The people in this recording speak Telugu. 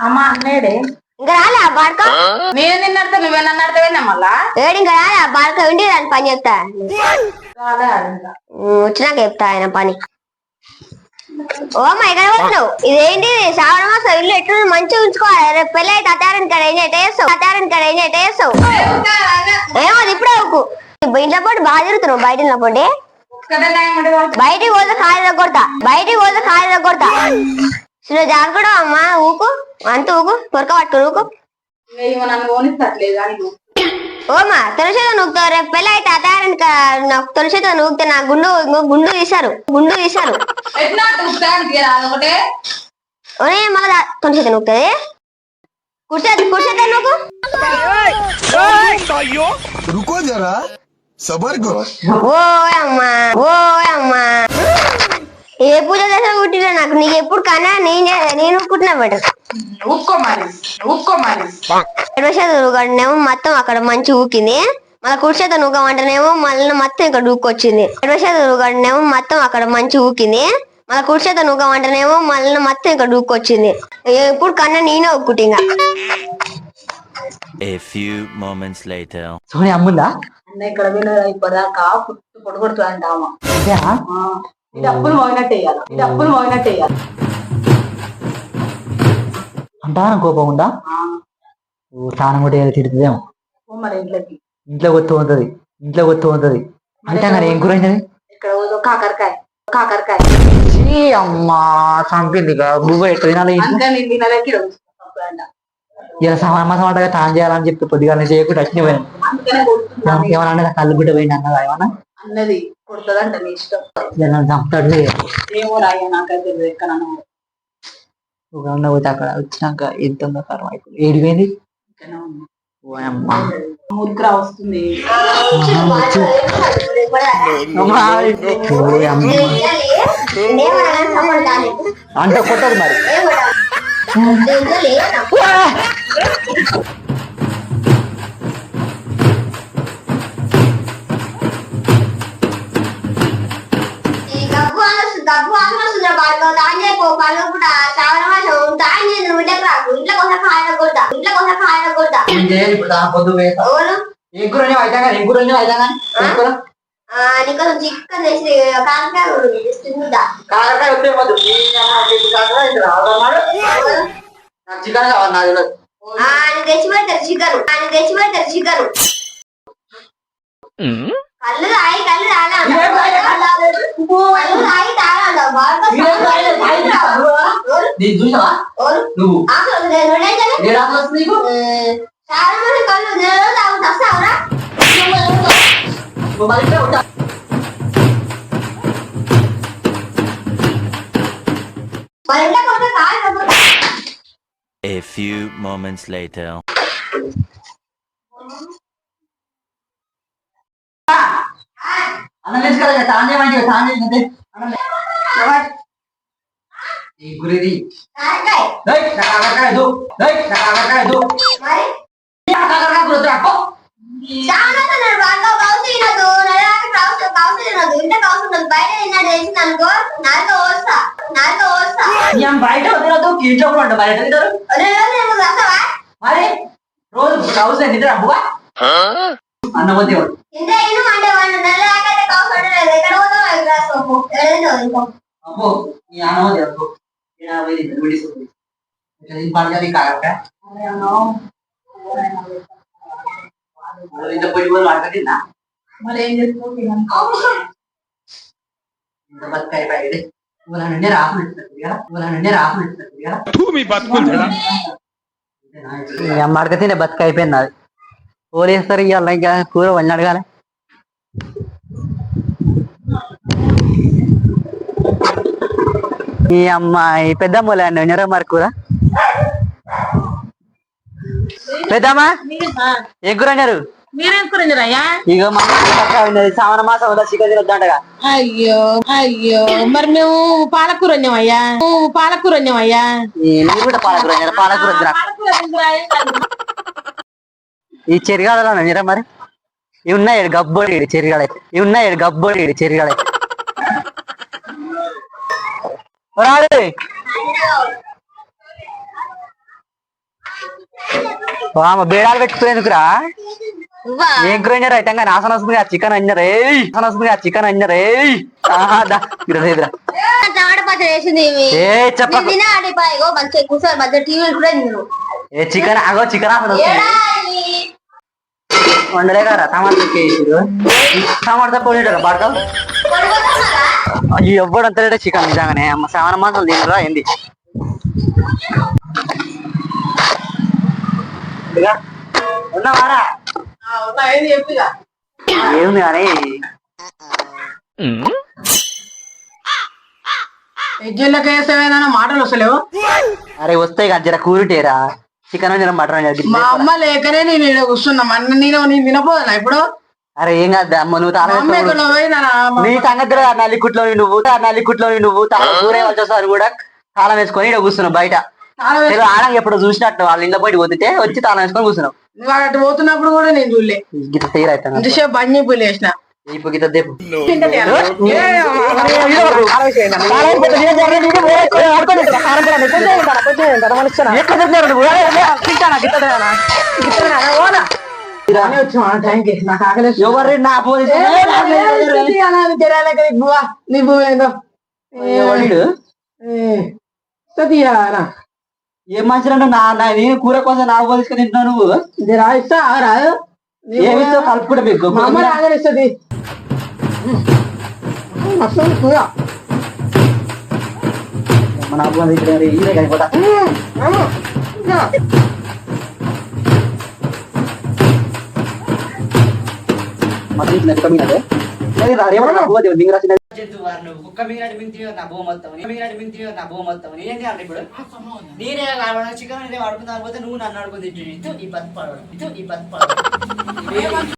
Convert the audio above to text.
అమ్మ అన్నేడే ఇంకా రాలే ఆ బాడక? నేను నిన్నడితే నువ్వే నన్ను అడితే మళ్ళా? ఏడు ఇంకా రాలే ఆ బాడక ఉండి దాని పని చెప్తా. వచ్చినాక చెప్తా ఆయన పని. ఓ మా ఎక్కడ పోతున్నావు ఇదేంటి శ్రావణ మాసం ఇల్లు ఎట్లు మంచిగా ఉంచుకోవాలి. రేపు పెళ్ళి అయితే అత్తారని కాడ ఏం చేస్తావు? అత్తారని కాడ ఏం చేస్తావు? ఏమో అది ఇప్పుడే ఊకు ఇంట్లో పోటీ బాగా తిరుగుతున్నావు బయట ఇంట్లో పోటీ. బయటికి పోతే కాళ్ళు కొడతా బయటికి పోతే కాళ్ళు కొడతా. చిన్న జాగ్రత్త అమ్మా ఊకు. అంత ఊకు పొరక పట్టు ఊకు. నువ్వు. ఓమా తొలిసేత నూకుతావు రేపు పెళ్ళి అయితే అత్తారని నాకు తొలిసేత నూకితే నా గుండు ఇంకో గుండు తీశారు గుండు తీశారు. ఓనే మళ్ళా తొలిసేత నూకుతుంది. కుర్చేత కుర్చేత నూకు. సబర్గు. ఏ పూజ దశ పుట్టినా నాకు? నీకు ఎప్పుడు కన్నా నేనే నేను ఉట్టుకుంటున్నా బట్ ఊక్కోమాలి మొత్తం అక్కడ మంచి ఊకింది. మళ్ళీ కుడిచేత నూకమంటేనేమో మళ్ళీ మొత్తం ఇక్కడ ఊకొచ్చింది. ఎడవశాతనేమో మొత్తం అక్కడ మంచి ఊకింది. మళ్ళీ కుడిచేత నూకమంటేనేమో మళ్ళీ మొత్తం ఇక్కడ ఊకొచ్చింది. ఎప్పుడు కన్నా నేనే ఒక్కుటింగా A అమ్ముందా? ఇక్కడ వినోద ఇప్పటిదాకా పుట్టు పొడగొడుతుంది అంటామా అంతేనా ఇది? అప్పులు మోగినట్టు వేయాలి ఇది అప్పులు మోగినట్టు వేయాలి అంటారా కోపం ఉందా? స్నానం కూడా ఏదో తిడుతుందేమో. మరి ఇంట్లోకి. ఇంట్లో కొత్తు ఉంటది. ఇంట్లో కొత్తు ఉంటది. అంటే ఏం కూర ఇక్కడ కాకరకాయ. కాకరకాయ. అమ్మా చంపింది బువ్వ ఎట్లా తినాలి ఇలా అంటగా తాను చేయాలని చెప్పి పొద్దుగా చేయకుండా పోయాను. అందుకనే కొడుతున్నాను ఏమన్నా అన్నదా? కళ్ళు గుడ్డ పోయింది అన్నదా ఏమన్నా? అన్నది కొడుతుందంట నీ ఇష్టం. చంపుతాడు ఏమో రాయ్యా నాకైతే ఎక్కడ పోతే అక్కడ వచ్చినాక ఎంత ఉందో కర్మ. అయిపోయింది ఏడిపోయింది? ఓ అమ్మా. ముగ్గుర వస్తుంది. అమ్మా, ఓ అమ్మా. అంటే కొట్టదు మరి. ఇంట్లోకి రాకు. కొడతా. కొడతా. ఎవరు? ఏం కూర అయితే కానీ ఏం కూర అయితే కానీ నీకోసం చికెన్ కాకరకాయ కాకరకాయ కాకరకాయ. నాకు చికెన్ కావాలి నాకు తెలియదు. ఆయన తెచ్చి పెడతారు చికెన్ ఆయన తెచ్చి పెడతారు కళ్ళు కళ్ళు? కళ్ళు తాగా? నేను చూసావా నువ్వు ఆకలి నేను రెండేసాను ఏ రాత్రి వస్తుంది నీకు చాలా మంది కళ్ళు నేను తాగు వస్తావురా నువ్వు మరి ఇక్కడే ఉంటా. మరి ఇంట్లో కొంత కాదు A few moments later. అన్నం తీసుకెళ్ళగా తానే మంచిగా తానే తింటే అన్నం లే. ఈ గురిది నా కాకరకాయ దు. నా కాకరకాయ దు. మరి కాకరకాయ గురి. చాలా నేను బాగా నెలకి బయట తిన్నాడు వేసింది అనుకో నాలుగు నాలుగు బయట మరి రోజు హౌస్ నిద్ర అబ్బువా అన్నం వద్దే వాడు. ఇంత అయినా అంటే వాడు ఎక్కడ పోతావు ఎక్కడ అబ్బో ఈడ పోయి తింటారు, విడి సోపు. ఇట్లా తిని పడతాది ఈ కాకరకాయ ఇంత పోయి వాడక తిన్నా మరి ఏం బతుకాయ పైడి ఇస్తుంది కదా ఇస్తుంది కదా అది పోలేస్తారు ఇవాళ ఇంకా కూర వండి అడగాలి. ఈ అమ్మాయి పెద్దమ్మ లేండి వండరా మరి కూర పెద్దమ్మా ఏ కూర మీరేం మా సామాన మాసం చికెన్ తినొద్దంటగా అయ్యో అయ్యో మరి మేము పాలకూర వండామయ్యా పాలకూర వండామయ్యా నేను కూడా పాలకూర పాలకూర. ఈ చెరిగాలలో వండారా మరి? ఇవి ఉన్నాయి గబ్బోడి చెరిగాడే ఇవి ఉన్నాయి గబ్బోడి చెరిగాడే బేడాలు పెట్టుకునేందుకురా ఏం కూర అయితే నాసన వస్తుంది ఆ చికెన్ అంజరే నాసన వస్తుంది ఆ చికెన్ ఇవి. ఏ చికెన్ అగో చికెన్ ఆసన. వండలే కదా టమాటా టమాటా పొడి పడక పడిపోతున్నారా? అయ్యి ఎవ్వడు అంత రేటే చికెన్? నిజంగానే. అమ్మ సెవెన్ మాసాలు తినరా? ఏంది? ఏది కానీ మాటలు వస్తలేవు? అరే వస్తాయి కదా జర కూరుటేరా. చికెన్ జర మటన్ మా అమ్మ లేకనే నేను కూర్చున్నా. మన నేను నేను తినపోదునా ఇప్పుడు? అరే ఏం కాదు అమ్మ నువ్వు తాళం నీ సంగతి? నల్లికుట్లో నువ్వు ఆ నల్లికుట్లో నువ్వు తాళం దూరే వచ్చేసారి కూడా తాళం వేసుకొని ఇక్కడ కూర్చున్నావు బయట ఆడ ఎప్పుడు చూసినట్టు వాళ్ళ ఇంట్లో బయట పోతుంటే వచ్చి తాళం వేసుకొని కూర్చున్నావు నువ్వు అటు పోతున్నప్పుడు కూడా నేను చూడలే గిట్ల తీరు ఇంతసేపు బంద్ చెప్పులు వేసిన ఇప్పుడు గిట్ల దేపు ఎవరు నా సతీయారా ఏం మంచిగా నా నా నేను కూర కోసం నా పోలీసుకొని తింటున్నావు నువ్వు ఇస్తా రాదు ఏమిస్తావు కలుపుకుంటా మీకు మా అమ్మ రాగలిస్తుంది మస్తు కూర మన అబ్బు ఇక్కడ ఈరే కలిపోతా మసీద్ నెక్క మీద లేదు రా, రేపటి అబ్బు అది మింగి కుక్క మింగినట్టు మింగి నా భూమి మొత్తం నీ మింగి నా భూమి మొత్తం నేనేం చేయాలి ఇప్పుడు? నేనే చికెన్ పోతే నువ్వు నన్ను అడుగుతుంది ఈ నీ పడవడం ఇటు నీ పడవడం